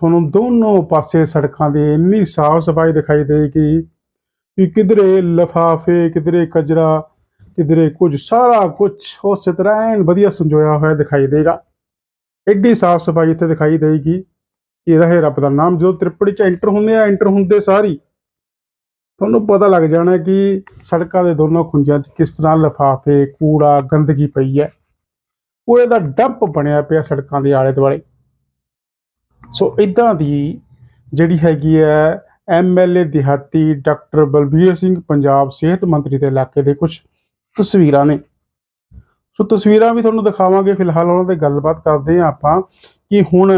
ਤੁਹਾਨੂੰ ਦੋਨੋਂ ਪਾਸੇ ਸੜਕਾਂ ਦੀ ਇੰਨੀ ਸਾਫ਼ ਸਫ਼ਾਈ ਦਿਖਾਈ ਦੇਗੀ ਕਿ ਕਿਧਰੇ ਲਫਾਫੇ, ਕਿਧਰੇ ਕਜਰਾ, ਕਿਧਰੇ ਕੁਝ ਸਾਰਾ ਕੁਝ ਉਸੇ ਤਰ੍ਹਾਂ ਐਨ ਵਧੀਆ ਸੰਜੋਇਆ ਹੋਇਆ ਦਿਖਾਈ ਦੇਗਾ। ਐਡੀ ਸਾਫ਼ ਸਫ਼ਾਈ ਇੱਥੇ ਦਿਖਾਈ ਦੇਗੀ ਕਿ ਰਹੇ ਰੱਬ ਦਾ ਨਾਮ। ਜਦੋਂ ਤ੍ਰਿਪੜੀ ਚ ਐਂਟਰ ਹੁੰਦੇ ਆ ਐਂਟਰ ਹੁੰਦੇ ਸਾਰੀ, ਤੁਹਾਨੂੰ ਪਤਾ ਲੱਗ ਜਾਣਾ ਕਿ ਸੜਕਾਂ ਦੇ ਦੋਨੋਂ ਖੁੰਝਾਂ 'ਚ ਕਿਸ ਤਰ੍ਹਾਂ ਲਫਾਫੇ, ਕੂੜਾ, ਗੰਦਗੀ ਪਈ ਹੈ। ਕੂੜੇ ਦਾ ਡੰਪ ਬਣਿਆ ਪਿਆ ਸੜਕਾਂ ਦੇ ਆਲੇ ਦੁਆਲੇ ਸੋ ਇਦਾਂ ਦੀ ਜਿਹੜੀ ਹੈਗੀ ਹੈ ਐਮਐਲਏ ਦਿਹਾਤੀ ਡਾਕਟਰ ਬਲਬੀਰ ਸਿੰਘ, ਪੰਜਾਬ ਸਿਹਤ ਮੰਤਰੀ ਦੇ ਇਲਾਕੇ ਦੇ ਕੁਝ ਤਸਵੀਰਾਂ ਨੇ। ਸੋ ਤਸਵੀਰਾਂ ਵੀ ਤੁਹਾਨੂੰ ਦਿਖਾਵਾਂਗੇ, ਫਿਲਹਾਲ ਉਹਨਾਂ ਤੇ ਗੱਲਬਾਤ ਕਰਦੇ ਹਾਂ ਆਪਾਂ ਕਿ ਹੁਣ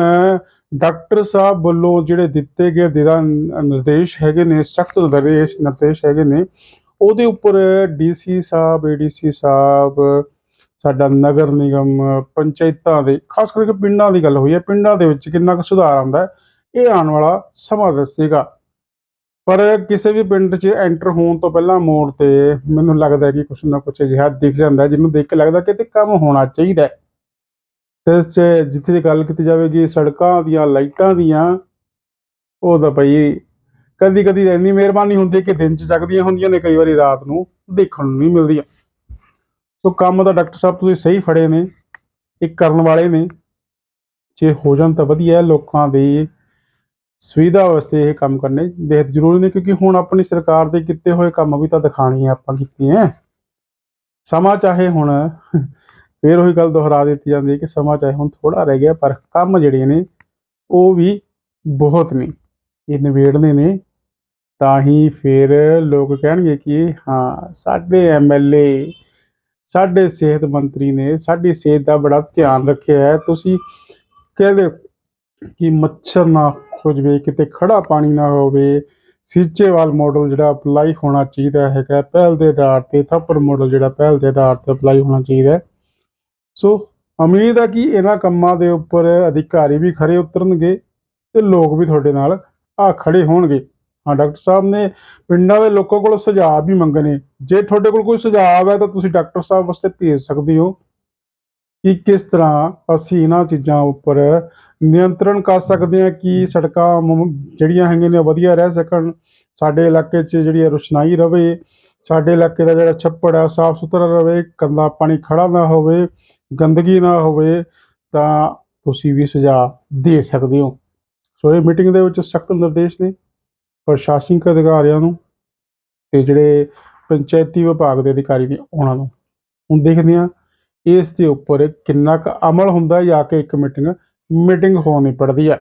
ਡਾਕਟਰ ਸਾਹਿਬ ਵੱਲੋਂ ਜਿਹੜੇ ਦਿੱਤੇ ਗਏ ਦਿਸ਼ਾ ਨਿਰਦੇਸ਼ ਹੈਗੇ ਨੇ, ਸਖਤ ਨਿਰਦੇਸ਼ ਨਿਰਦੇਸ਼ ਹੈਗੇ ਨੇ, ਉਹਦੇ ਉੱਪਰ ਡੀਸੀ ਸਾਹਿਬ, ਏਡੀਸੀ ਸਾਹਿਬ ਸਾਡਾ ਨਗਰ ਨਿਗਮ, ਪੰਚਾਇਤਾਂ ਦੇ, ਖਾਸ ਕਰਕੇ ਪਿੰਡਾਂ ਦੀ ਗੱਲ ਹੋਈ ਹੈ, ਪਿੰਡਾਂ ਦੇ ਵਿੱਚ ਕਿੰਨਾ ਕੁ ਸੁਧਾਰ ਆਉਂਦਾ ਇਹ ਆਉਣ ਵਾਲਾ ਸਮਾਂ ਦੱਸੇਗਾ। ਪਰ ਕਿਸੇ ਵੀ ਪਿੰਡ 'ਚ ਐਂਟਰ ਹੋਣ ਤੋਂ ਪਹਿਲਾਂ ਮੋੜ ਤੇ ਮੈਨੂੰ ਲੱਗਦਾ ਕਿ ਕੁਛ ਨਾ ਕੁਛ ਅਜਿਹਾ ਦਿਖ ਜਾਂਦਾ ਜਿਹਨੂੰ ਦੇਖ ਕੇ ਲੱਗਦਾ ਕਿ ਤੇ ਕੰਮ ਹੋਣਾ ਚਾਹੀਦਾ ਤੇ ਇਸ 'ਚ ਜਿੱਥੇ ਦੀ ਗੱਲ ਕੀਤੀ ਜਾਵੇਗੀ, ਸੜਕਾਂ ਦੀਆਂ, ਲਾਈਟਾਂ ਦੀਆਂ, ਉਹ ਤਾਂ ਭਾਈ ਕਦੀ ਕਦੀ ਇੰਨੀ ਮਿਹਰਬਾਨੀ ਹੁੰਦੀ ਹੈ ਕਿ ਦਿਨ 'ਚ ਜਗਦੀਆਂ ਹੁੰਦੀਆਂ ਨੇ, ਕਈ ਵਾਰੀ ਰਾਤ ਨੂੰ ਦੇਖਣ ਨੂੰ ਨਹੀਂ ਮਿਲਦੀਆਂ। ਸੋ ਕੰਮ ਤਾਂ ਡਾਕਟਰ ਸਾਹਿਬ ਤੁਸੀਂ ਸਹੀ ਫੜੇ ਨੇ ਇਹ ਕਰਨ ਵਾਲੇ ਨੇ। ਜੇ ਹੋ ਜਾਣ ਤਾਂ ਵਧੀਆ ਲੋਕਾਂ ਦੀ ਸੁਵਿਧਾ ਵਾਸਤੇ ਇਹ ਕੰਮ ਕਰਨੇ ਬੇहद ਜ਼ਰੂਰੀ ਨੇ, ਕਿਉਂਕਿ ਹੁਣ ਆਪਣੀ ਸਰਕਾਰ ਦੇ ਕੀਤੇ ਹੋਏ ਕੰਮ ਵੀ ਤਾਂ ਦਿਖਾਣੀ ਹੈ ਆਪਾਂ ਕੀਤੇ ਹੈ ਸਮਾਂ ਚਾਹੇ ਹੁਣ, ਫੇਰ ਉਹੀ ਗੱਲ ਦੁਹਰਾ ਦਿੱਤੀ ਜਾਂਦੀ ਹੈ ਕਿ ਸਮਾਂ ਚਾਹੇ ਹੁਣ ਥੋੜਾ ਰਹਿ ਗਿਆ, ਪਰ ਕੰਮ ਜਿਹੜੇ ਨੇ, ਉਹ ਵੀ ਬਹੁਤ ਨੇ, ਇਹ ਨਿਬੇੜਨੇ ਨੇ। ਤਾਂ ਹੀ ਫਿਰ ਲੋਕ ਕਹਿਣਗੇ ਕਿ ਹਾਂ, ਸਾਡੇ ਐਮਐਲਏ ਸਾਡੇ ਸਿਹਤ ਮੰਤਰੀ ਨੇ ਸਾਡੀ ਸਿਹਤ ਦਾ ਬੜਾ ਧਿਆਨ ਰੱਖਿਆ ਹੈ। ਤੁਸੀਂ ਕਹਿੰਦੇ ਕਿ ਮੱਛਰ ਨਾ ਹੋ ਕਿਤੇ ਖੜਾ ਪਾਣੀ ਨਾ ਹੋਵੇ। ਸੀਚੇਵਾਲ ਮਾਡਲ ਜਿਹੜਾ ਅਪਲਾਈ ਹੋਣਾ ਚਾਹੀਦਾ ਹੈਗਾ, ਪਹਿਲ ਦੇ ਆਧਾਰ ਤੇ, ਥੱਪੜ ਮਾਡਲ ਜਿਹੜਾ ਪਹਿਲ ਦੇ ਆਧਾਰ ਤੇ ਅਪਲਾਈ ਹੋਣਾ ਚਾਹੀਦਾ ਸੋ ਉਮੀਦ ਹੈ ਕਿ ਇਹਨਾਂ ਕੰਮਾਂ ਦੇ ਉੱਪਰ ਅਧਿਕਾਰੀ ਵੀ ਖਰੇ ਉਤਰਨਗੇ ਤੇ ਲੋਕ ਵੀ ਤੁਹਾਡੇ ਨਾਲ ਆ ਖੜੇ ਹੋਣਗੇ। ਹਾਂ, ਡਾਕਟਰ ਸਾਹਿਬ ਨੇ ਪਿੰਡਾਂ ਦੇ ਲੋਕਾਂ ਕੋਲ ਸੁਝਾਅ ਵੀ ਮੰਗਣੇ ਜੇ ਤੁਹਾਡੇ ਕੋਲ ਕੋਈ ਸੁਝਾਅ ਹੈ ਤਾਂ ਤੁਸੀਂ ਡਾਕਟਰ ਸਾਹਿਬ ਵਾਸਤੇ ਭੇਜ ਸਕਦੇ ਹੋ ਕਿ ਕਿਸ ਤਰ੍ਹਾਂ ਅਸੀਂ ਇਹਨਾਂ ਚੀਜ਼ਾਂ ਉੱਪਰ ਨਿਯੰਤਰਣ ਕਰ ਸਕਦੇ ਹਾਂ, ਕਿ ਸੜਕਾਂ ਜਿਹੜੀਆਂ ਹੈਗੀਆਂ ਨੇ ਵਧੀਆ ਰਹਿ ਸਕਣ। ਸਾਡੇ ਇਲਾਕੇ 'ਚ ਜਿਹੜੀ ਹੈ ਰੁਸ਼ਨਾਈ ਰਵੇ, ਸਾਡੇ ਇਲਾਕੇ ਦਾ ਜਿਹੜਾ ਛੱਪੜ ਹੈ ਸਾਫ਼ ਸੁਥਰਾ ਰਵੇ, ਗੰਦਾ ਪਾਣੀ ਖੜਾ ਨਾ ਹੋਵੇ, ਗੰਦਗੀ ਨਾ ਹੋਵੇ, ਤਾਂ ਤੁਸੀਂ ਵੀ ਸੁਝਾਅ ਦੇ ਸਕਦੇ ਹੋ। ਸੋ ਇਹ ਮੀਟਿੰਗ ਦੇ ਵਿੱਚ ਸਖਤ ਨਿਰਦੇਸ਼ ਨੇ। ਪ੍ਰਸ਼ਾਸਨਿਕ ਅਧਿਕਾਰੀਆਂ ਨੂੰ ਤੇ ਜਿਹੜੇ ਪੰਚਾਇਤੀ ਵਿਭਾਗ ਦੇ ਅਧਿਕਾਰੀ ਨੇ ਉਹਨਾਂ ਨੂੰ। ਹੁਣ ਦੇਖਦੇ ਹਾਂ ਇਸ ਦੇ ਉੱਪਰ ਕਿੰਨਾ ਕੁ ਅਮਲ ਹੁੰਦਾ ਹੈ, ਜਾਂ ਕਿ ਇੱਕ ਮੀਟਿੰਗ ਮੀਟਿੰਗ ਹੋਣੀ ਪੜਦੀ ਹੈ।